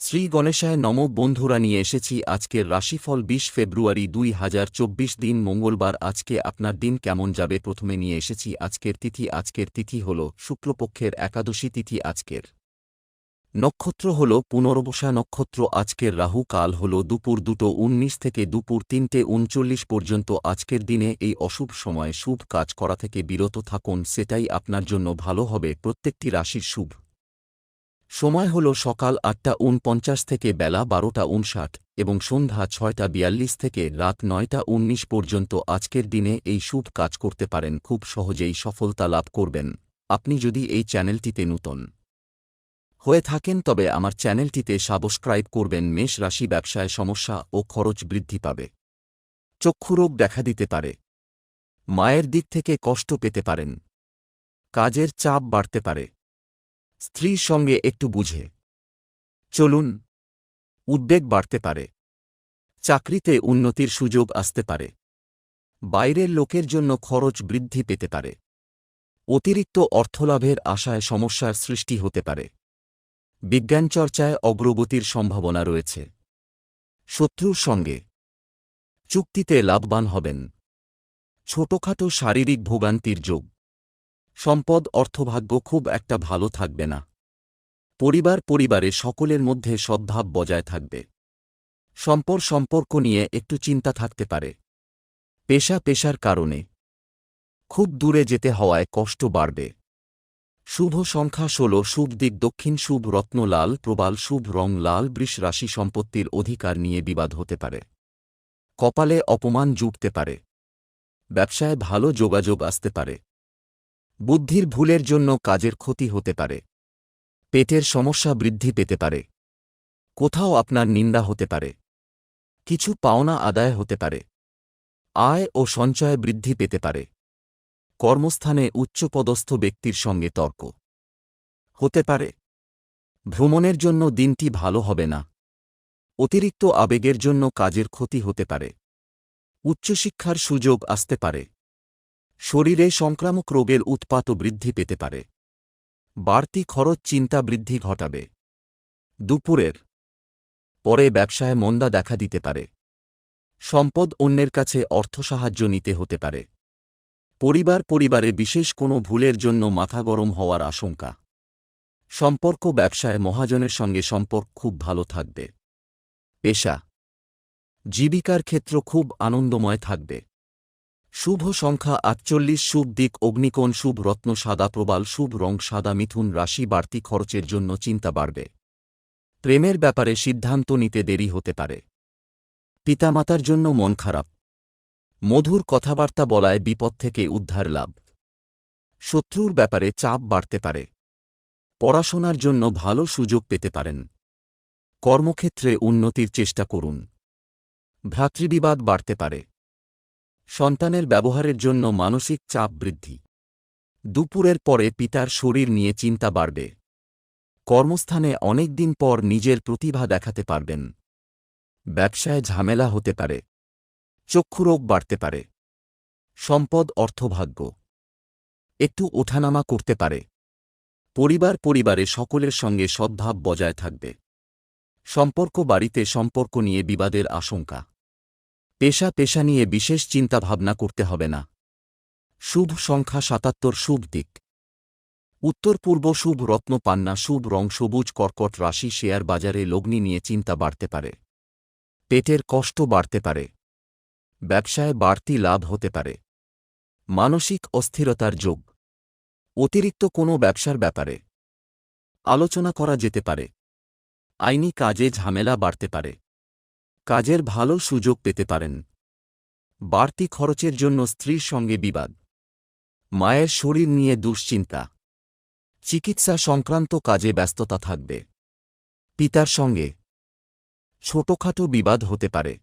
শ্রী গণেশায় নম বন্ধুরা, নিয়ে এসেছি আজকের রাশিফল বিশ ফেব্রুয়ারি দুই হাজার চব্বিশ দিন। মঙ্গলবার আজকে আপনার দিন কেমন যাবে? প্রথমে নিয়ে এসেছি আজকের তিথি। আজকের তিথি হল শুক্লপক্ষের একাদশী তিথি আজকের। নক্ষত্র হল পুনর্বসা নক্ষত্র। আজকের রাহু কাল হল দুপুর দুটো উনিশ থেকে দুপুর তিনটে উনচল্লিশ পর্যন্ত। আজকের দিনে এই অশুভ সময়ে শুভ কাজ করা থেকে বিরত থাকুন। সেটাই আপনার জন্য ভালো হবে। প্রত্যেকটি রাশির শুভ। সময় হল সকাল আটটা উনপঞ্চাশ থেকে বেলা বারোটা উনষাট এবং সন্ধ্যা ছয়টা বিয়াল্লিশ থেকে রাত নয়টা উনিশ পর্যন্ত আজকের দিনে এই শুভ কাজ করতে পারেন, খুব সহজেই সফলতা লাভ করবেন। আপনি যদি এই চ্যানেলটিতে নূতন হয়ে থাকেন, তবে আমার চ্যানেলটিতে সাবস্ক্রাইব করবেন, মেষ রাশি ব্যবসায় সমস্যা ও খরচ বৃদ্ধি পাবে। চক্ষুরোগ দেখা দিতে পারে। মায়ের দিক থেকে কষ্ট পেতে পারেন। কাজের চাপ বাড়তে পারে। স্ত্রীর সঙ্গে একটু বুঝে। চলুন, উদ্বেগ বাড়তে পারে। চাকরিতে উন্নতির সুযোগ আসতে পারে। বাইরের লোকের জন্য খরচ বৃদ্ধি পেতে পারে। অতিরিক্ত অর্থলাভের আশায় সমস্যার সৃষ্টি হতে পারে। বিজ্ঞান চর্চায় অগ্রগতির সম্ভাবনা রয়েছে। শত্রুর সঙ্গে চুক্তিতে লাভবান হবেন। ছোটখাটো শারীরিক ভোগান্তির যোগ। সম্পদ, অর্থভাগ্য খুব একটা ভালো থাকবে না। পরিবার পরিবারে সকলের মধ্যে সদ্ভাব বজায় থাকবে। সম্পর সম্পর্ক নিয়ে একটু চিন্তা থাকতে পারে। পেশা পেশার কারণে। খুব দূরে যেতে হওয়ায় কষ্ট বাড়বে। শুভ সংখ্যা ষোলো, শুভ দিক দক্ষিণ, শুভ রত্ন লাল, প্রবাল, শুভ রং লাল, বৃষ রাশি সম্পত্তির অধিকার নিয়ে বিবাদ হতে পারে। কপালে অপমান জুটতে পারে। ব্যবসায় ভালো যোগাযোগ আসতে পারে। বুদ্ধির ভুলের জন্য কাজের ক্ষতি হতে পারে। পেটের সমস্যা বৃদ্ধি পেতে পারে। কোথাও আপনার নিন্দা হতে পারে। কিছু পাওনা আদায় হতে পারে। আয় ও সঞ্চয় বৃদ্ধি পেতে পারে। কর্মস্থানে উচ্চপদস্থ ব্যক্তির সঙ্গে তর্ক হতে পারে। ভ্রমণের জন্য দিনটি ভালো হবে না। অতিরিক্ত আবেগের জন্য কাজের ক্ষতি হতে পারে। উচ্চশিক্ষার সুযোগ আসতে পারে। শরীরে সংক্রামক রোগের উৎপাতও বৃদ্ধি পেতে পারে। বাড়তি খরচ চিন্তা বৃদ্ধি ঘটাবে। দুপুরের পরে ব্যবসায় মন্দা দেখা দিতে পারে। সম্পদ অন্যের কাছে অর্থ সাহায্য নিতে হতে পারে। পরিবার পরিবারে বিশেষ কোনো ভুলের জন্য মাথা গরম হওয়ার আশঙ্কা। সম্পর্ক ব্যবসায় মহাজনের সঙ্গে সম্পর্ক খুব ভালো থাকবে। পেশা। জীবিকার ক্ষেত্র খুব আনন্দময় থাকবে। শুভ সংখ্যা আটচল্লিশ, শুভ দিক অগ্নিকোণ, শুভ রত্ন সাদা প্রবাল, শুভ রং সাদা মিথুন রাশি, বাড়তি খরচের জন্য চিন্তা বাড়বে। প্রেমের ব্যাপারে সিদ্ধান্ত নিতে দেরি হতে পারে। পিতামাতার জন্য মন খারাপ। মধুর কথাবার্তা বলায় বিপদ থেকে উদ্ধার লাভ। শত্রুর ব্যাপারে চাপ বাড়তে পারে। পড়াশোনার জন্য ভালো সুযোগ পেতে পারেন। কর্মক্ষেত্রে উন্নতির চেষ্টা করুন। ভ্রাতৃবিবাদ বাড়তে পারে। সন্তানের ব্যবহারের জন্য মানসিক চাপ বৃদ্ধি। দুপুরের পরে পিতার শরীর নিয়ে চিন্তা বাড়বে। কর্মস্থানে অনেক দিন পর নিজের প্রতিভা দেখাতে পারবেন। ব্যবসায় ঝামেলা হতে পারে। চক্ষুরোগ বাড়তে পারে। সম্পদ অর্থভাগ্য। একটু ওঠানামা করতে পারে। পরিবার পরিবারে সকলের সঙ্গে সদ্ভাব বজায় থাকবে। সম্পর্ক বাড়িতে সম্পর্ক নিয়ে বিবাদের আশঙ্কা। পেশা পেশা নিয়ে বিশেষ চিন্তা ভাবনা করতে হবে না। শুভ সংখ্যা সাতাত্তর, শুভ দিক। উত্তর পূর্ব শুভ রত্ন পান্না, শুভ রং সবুজ, কর্কট রাশি, শেয়ার বাজারে লগ্নি নিয়ে চিন্তা বাড়তে পারে। পেটের কষ্ট বাড়তে পারে। ব্যবসায় বাড়তি লাভ হতে পারে। মানসিক অস্থিরতার যোগ। অতিরিক্ত কোনো ব্যবসার ব্যাপারে। আলোচনা করা যেতে পারে। আইনি কাজে ঝামেলা বাড়তে পারে। কাজের ভালো সুযোগ পেতে পারেন। বাড়তি খরচের জন্য স্ত্রীর সঙ্গে বিবাদ। মায়ের শরীর নিয়ে দুশ্চিন্তা। চিকিৎসা সংক্রান্ত কাজে ব্যস্ততা থাকবে। পিতার সঙ্গে ছোটখাটো বিবাদ হতে পারে।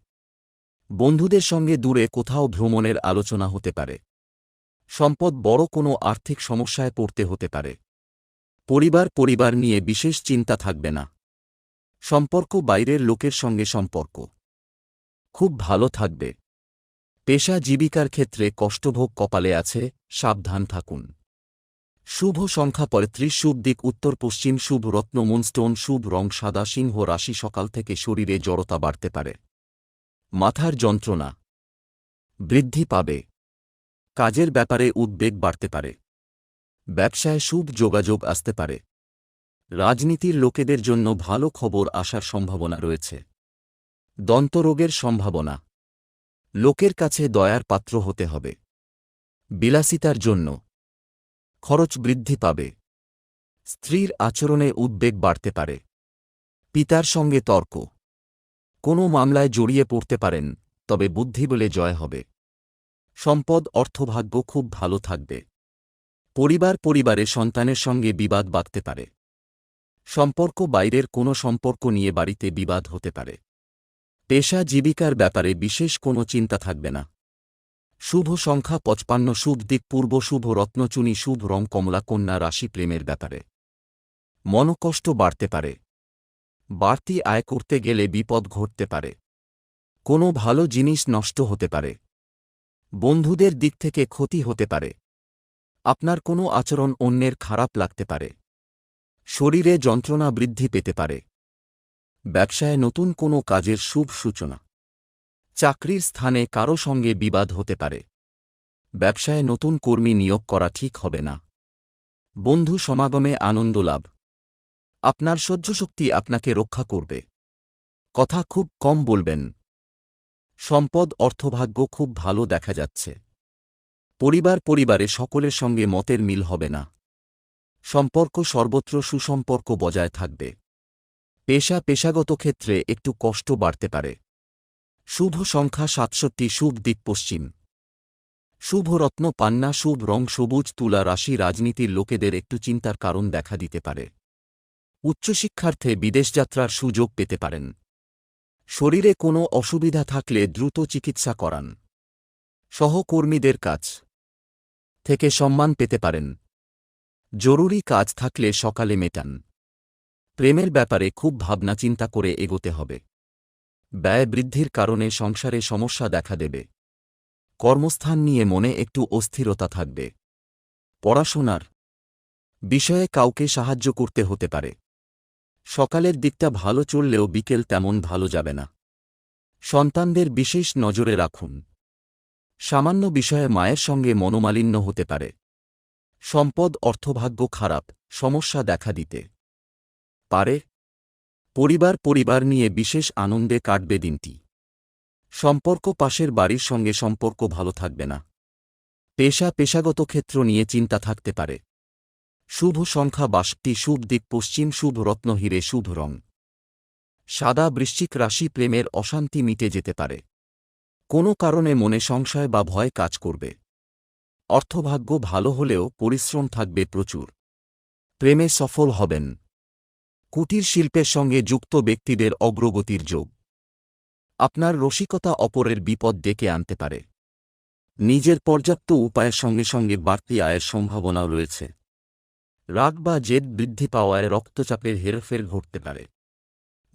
বন্ধুদের সঙ্গে দূরে কোথাও ভ্রমণের আলোচনা হতে পারে। সম্পদ বড় কোনো আর্থিক সমস্যায় পড়তে হতে পারে। পরিবার পরিবার নিয়ে বিশেষ চিন্তা থাকবে না। সম্পর্ক বাইরের লোকের সঙ্গে সম্পর্ক। খুব ভালো থাকবে। পেশা জীবিকার ক্ষেত্রে কষ্টভোগ কপালে আছে, সাবধান থাকুন। শুভ সংখ্যা পঁয়ত্রিশ, শুভ দিক উত্তর পশ্চিম, শুভ রত্ন, মুনস্টোন, শুভ রং সাদা, সিংহ রাশি সকাল থেকে শরীরে জড়তা বাড়তে পারে। মাথার যন্ত্রণা বৃদ্ধি পাবে। কাজের ব্যাপারে উদ্বেগ বাড়তে পারে। ব্যবসায় শুভ যোগাযোগ আসতে পারে। রাজনীতির লোকেদের জন্য ভালো খবর আসার সম্ভাবনা রয়েছে। দন্তরোগের সম্ভাবনা। লোকের কাছে দয়ার পাত্র হতে হবে। বিলাসিতার জন্য। খরচ বৃদ্ধি পাবে। স্ত্রীর আচরণে উদ্বেগ বাড়তে পারে। পিতার সঙ্গে তর্ক। কোনো মামলায় জড়িয়ে পড়তে পারেন, তবে বুদ্ধি বলে জয় হবে। সম্পদ, অর্থভাগ্য খুব ভালো থাকবে। পরিবার পরিবারে সন্তানের সঙ্গে বিবাদ বাঁধতে পারে। সম্পর্ক বাইরের কোনো সম্পর্ক নিয়ে বাড়িতে বিবাদ হতে পারে। পেশা জীবিকার ব্যাপারে বিশেষ কোনো চিন্তা থাকবে না। শুভ সংখ্যা পঁচপান্ন শুভ দিক পূর্ব শুভ রত্নচুনি শুভ রং কমলা কন্যা রাশি প্রেমের ব্যাপারে। মনকষ্ট বাড়তে পারে। বাড়তি আয় করতে গেলে বিপদ ঘটতে পারে। কোনো ভালো জিনিস নষ্ট হতে পারে। বন্ধুদের দিক থেকে ক্ষতি হতে পারে। আপনার কোনো আচরণ অন্যের খারাপ লাগতে পারে। শরীরে যন্ত্রণা বৃদ্ধি পেতে পারে। ব্যবসায় নতুন কোনো কাজের শুভ সূচনা। চাকরির স্থানে কারও সঙ্গে বিবাদ হতে পারে। ব্যবসায় নতুন কর্মী নিয়োগ করা ঠিক হবে না। বন্ধু সমাগমে আনন্দ লাভ। আপনার সহ্যশক্তি আপনাকে রক্ষা করবে। কথা খুব কম বলবেন। সম্পদ অর্থভাগ্য খুব ভালো দেখা যাচ্ছে। পরিবার পরিবারে সকলের সঙ্গে মতের মিল হবে না। সম্পর্ক সর্বত্র সুসম্পর্ক বজায় থাকবে। পেশা পেশাগত ক্ষেত্রে একটু কষ্ট বাড়তে পারে। শুভ সংখ্যা সাতষট্টি, শুভ দিক পশ্চিম। শুভরত্ন পান্না, শুভ রং, সবুজ, তুলা, রাশি, রাজনীতির লোকেদের একটু চিন্তার কারণ দেখা দিতে পারে। উচ্চশিক্ষার্থে বিদেশযাত্রার সুযোগ পেতে পারেন। শরীরে কোনো অসুবিধা থাকলে দ্রুত চিকিৎসা করান। সহকর্মীদের কাছ থেকে সম্মান পেতে পারেন। জরুরি কাজ থাকলে সকালে মেটান। প্রেমের ব্যাপারে খুব ভাবনা চিন্তা করে এগোতে হবে। ব্যয় বৃদ্ধির কারণে সংসারে সমস্যা দেখা দেবে। কর্মস্থান নিয়ে মনে একটু অস্থিরতা থাকবে। পড়াশোনার বিষয়ে কাউকে সাহায্য করতে হতে পারে। সকালের দিকটা ভালো চললেও বিকেল তেমন ভালো যাবে না। সন্তানদের বিশেষ নজরে রাখুন। সামান্য বিষয়ে মায়ের সঙ্গে মনোমালিন্য হতে পারে। সম্পদ অর্থভাগ্য খারাপ, সমস্যা দেখা দিতে পারে। পরিবার পরিবার নিয়ে বিশেষ আনন্দে কাটবে দিনটি। সম্পর্ক পাশের বাড়ির সঙ্গে সম্পর্ক ভালো থাকবে না। পেশা পেশাগত ক্ষেত্র নিয়ে চিন্তা থাকতে পারে। শুভ সংখ্যা বাষট্টি, শুভ দিক পশ্চিম, শুভ রত্ন হিরে, শুভ রং। সাদা বৃশ্চিক রাশি প্রেমের অশান্তি মিটে যেতে পারে। কোনো কারণে মনে সংশয় বা ভয় কাজ করবে। অর্থভাগ্য ভালো হলেও পরিশ্রম থাকবে প্রচুর। প্রেমে সফল হবেন। কুটির শিল্পের সঙ্গে যুক্ত ব্যক্তিদের অগ্রগতির যোগ। আপনার রসিকতা অপরের বিপদ ডেকে আনতে পারে। নিজের পর্যাপ্ত উপায়ের সঙ্গে সঙ্গে বাড়তি আয়ের সম্ভাবনাও রয়েছে। রাগ বা জেদ বৃদ্ধি পাওয়ায় রক্তচাপের হেরফের ঘটতে পারে।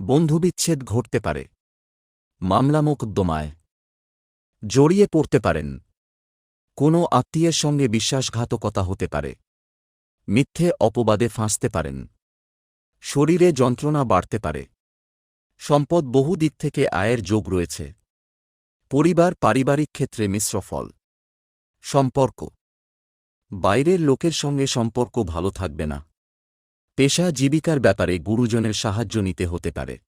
বন্ধুবিচ্ছেদ ঘটতে পারে। মামলা মোকদ্দমায় জড়িয়ে পড়তে পারেন। কোনো আত্মীয়ের সঙ্গে বিশ্বাসঘাতকতা হতে পারে। মিথ্যে অপবাদে ফাঁসতে পারেন। শরীরে যন্ত্রণা বাড়তে পারে। সম্পদ বহু দিক থেকে আয়ের যোগ রয়েছে। পরিবার পারিবারিক ক্ষেত্রে মিশ্র ফল। সম্পর্ক। বাইরের লোকের সঙ্গে সম্পর্ক ভালো থাকবে না। পেশা জীবিকার ব্যাপারে গুরুজনের সাহায্য নিতে হতে পারে।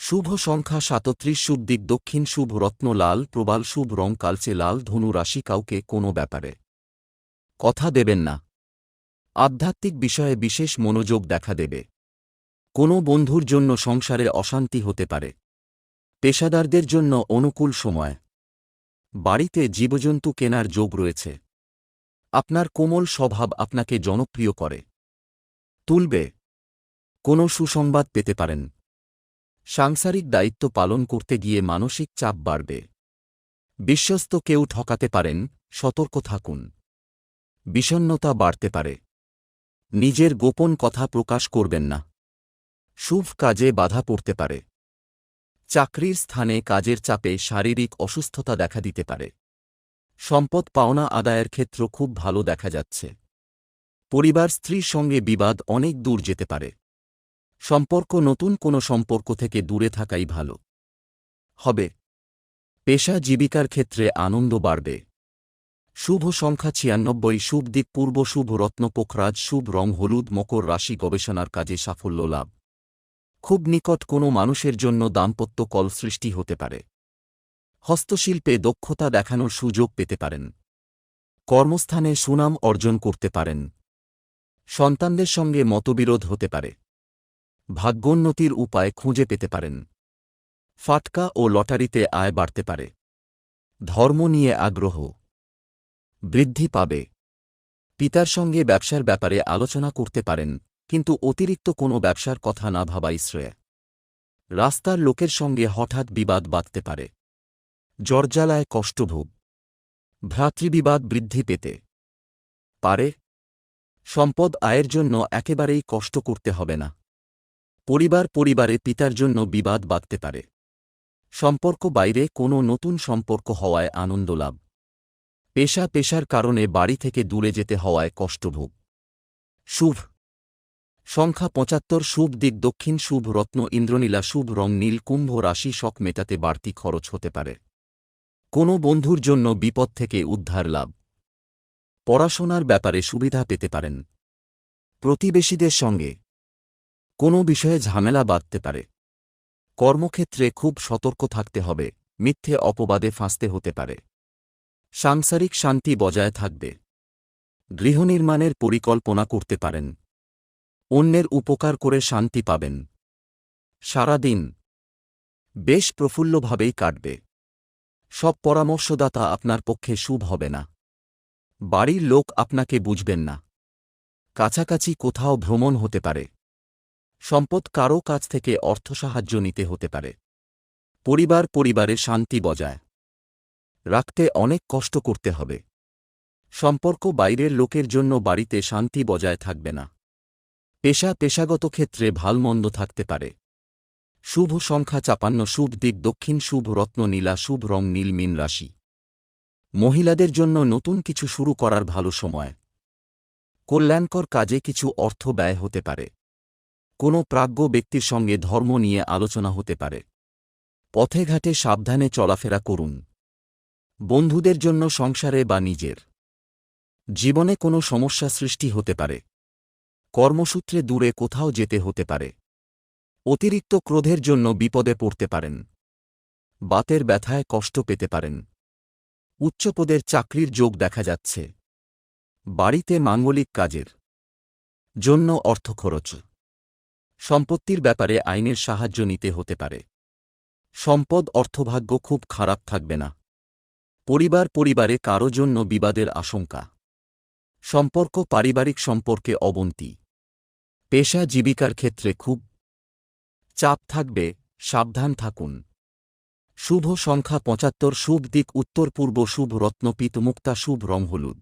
শুভ সংখ্যা সাতত্রিশ শুভ দিক দক্ষিণ শুভ রত্ন লাল, প্রবাল শুভ রং কালচে লাল, ধনু রাশি কাউকে কোনো ব্যাপারে কথা দেবেন না। আধ্যাত্মিক বিষয়ে বিশেষ মনোযোগ দেখা দেবে। কোনো বন্ধুর জন্য সংসারে অশান্তি হতে পারে। পেশাদারদের জন্য অনুকূল সময়। বাড়িতে জীবজন্তু কেনার যোগ রয়েছে। আপনার কোমল স্বভাব আপনাকে জনপ্রিয় করে। তুলবে। কোনো সুসংবাদ পেতে পারেন। সাংসারিক দায়িত্ব পালন করতে গিয়ে মানসিক চাপ বাড়বে। বিশ্বস্ত কেউ ঠকাতে পারেন, সতর্ক থাকুন। বিষণ্নতা বাড়তে পারে। নিজের গোপন কথা প্রকাশ করবেন না। শুভ কাজে বাধা পড়তে পারে। চাকরির স্থানে কাজের চাপে শারীরিক অসুস্থতা দেখা দিতে পারে। সম্পদ পাওনা আদায়ের ক্ষেত্র খুব ভালো দেখা যাচ্ছে। পরিবার স্ত্রীর সঙ্গে বিবাদ অনেক দূর যেতে পারে। সম্পর্ক নতুন কোনো সম্পর্ক থেকে দূরে থাকাই ভালো। হবে। পেশা জীবিকার ক্ষেত্রে আনন্দ বাড়বে। শুভ সংখ্যা ছিয়ানব্বই, শুভ দিক পূর্ব, শুভ রত্ন পোখরাজ, শুভ রং হলুদ, মকর রাশি গবেষণার কাজে সাফল্য লাভ। খুব নিকট কোনো মানুষের জন্য দাম্পত্য কল সৃষ্টি হতে পারে। হস্তশিল্পে দক্ষতা দেখানোর সুযোগ পেতে পারেন। কর্মস্থানে সুনাম অর্জন করতে পারেন। সন্তানদের সঙ্গে মতবিরোধ হতে পারে। ভাগ্যোন্নতির উপায় খুঁজে পেতে পারেন। ফাটকা ও লটারিতে আয় বাড়তে পারে। ধর্ম নিয়ে আগ্রহ। বৃদ্ধি পাবে। পিতার সঙ্গে ব্যবসার ব্যাপারে আলোচনা করতে পারেন, কিন্তু অতিরিক্ত কোনো ব্যবসার কথা না ভাবাই শ্রেয়। রাস্তার লোকের সঙ্গে হঠাৎ বিবাদ বাঁধতে পারে। জর্জালায় কষ্টভোগ ভ্রাতৃবিবাদ বৃদ্ধি পেতে পারে। সম্পদ আয়ের জন্য একেবারেই কষ্ট করতে হবে না। পরিবার পরিবারে পিতার জন্য বিবাদ বাঁধতে পারে। সম্পর্ক বাইরে কোনো নতুন সম্পর্ক হওয়ায় আনন্দ লাভ। পেশা পেশার কারণে বাড়ি থেকে দূরে যেতে হওয়ায় কষ্টভোগ শুভ। সংখ্যা পঁচাত্তর শুভ দিক দক্ষিণ শুভ রত্ন ইন্দ্রনীলা শুভ রং নীল কুম্ভ রাশি শখ মেটাতে বাড়তি খরচ হতে পারে। কোনো বন্ধুর জন্য বিপদ থেকে উদ্ধার লাভ। পড়াশোনার ব্যাপারে সুবিধা পেতে পারেন। প্রতিবেশীদের সঙ্গে কোনো বিষয়ে ঝামেলা বাঁধতে পারে। কর্মক্ষেত্রে খুব সতর্ক থাকতে হবে, মিথ্যে অপবাদে ফাঁসতে হতে পারে। সাংসারিক শান্তি বজায় থাকবে। গৃহনির্মাণের পরিকল্পনা করতে পারেন। অন্যের উপকার করে শান্তি পাবেন। সারাদিন বেশ প্রফুল্লভাবেই কাটবে। সব পরামর্শদাতা আপনার পক্ষে শুভ হবে না। বাড়ির লোক আপনাকে বুঝবেন না। কাছাকাছি কোথাও ভ্রমণ হতে পারে। সম্পদ কারও কাছ থেকে অর্থ সাহায্য নিতে হতে পারে। পরিবার পরিবারে শান্তি বজায় রাখতে অনেক কষ্ট করতে হবে। সম্পর্ক বাইরের লোকের জন্য বাড়িতে শান্তি বজায় থাকবে না। পেশা পেশাগত ক্ষেত্রে ভালমন্দ থাকতে পারে। শুভ সংখ্যা চাপান্ন, শুভ দিক দক্ষিণ, শুভ রত্ন নীলা, শুভ রং নীল, মিন রাশি। মহিলাদের জন্য নতুন কিছু শুরু করার ভালো সময়। কল্যাণকর কাজে কিছু অর্থ ব্যয় হতে পারে। কোনো প্রাজ্ঞ ব্যক্তির সঙ্গে ধর্ম নিয়ে আলোচনা হতে পারে। পথে ঘাটে সাবধানে চলাফেরা করুন। বন্ধুদের জন্য সংসারে বা নিজের। জীবনে কোনো সমস্যা সৃষ্টি হতে পারে। কর্মসূত্রে দূরে কোথাও যেতে হতে পারে। অতিরিক্ত ক্রোধের জন্য বিপদে পড়তে পারেন। বাতের ব্যথায় কষ্ট পেতে পারেন। উচ্চপদের চাকরির যোগ দেখা যাচ্ছে। বাড়িতে মাঙ্গলিক কাজের জন্য অর্থ খরচ। সম্পত্তির ব্যাপারে আইনের সাহায্য নিতে হতে পারে। সম্পদ অর্থভাগ্য খুব খারাপ থাকবে না। পরিবার পরিবারে কারও জন্য বিবাদের আশঙ্কা। সম্পর্ক পারিবারিক সম্পর্কে অবন্তি। পেশা জীবিকার ক্ষেত্রে খুব চাপ থাকবে, সাবধান থাকুন। শুভ সংখ্যা পঁচাত্তর, শুভ দিক উত্তর পূর্ব, শুভ রত্নপিত মুক্তা শুভ রং হলুদ।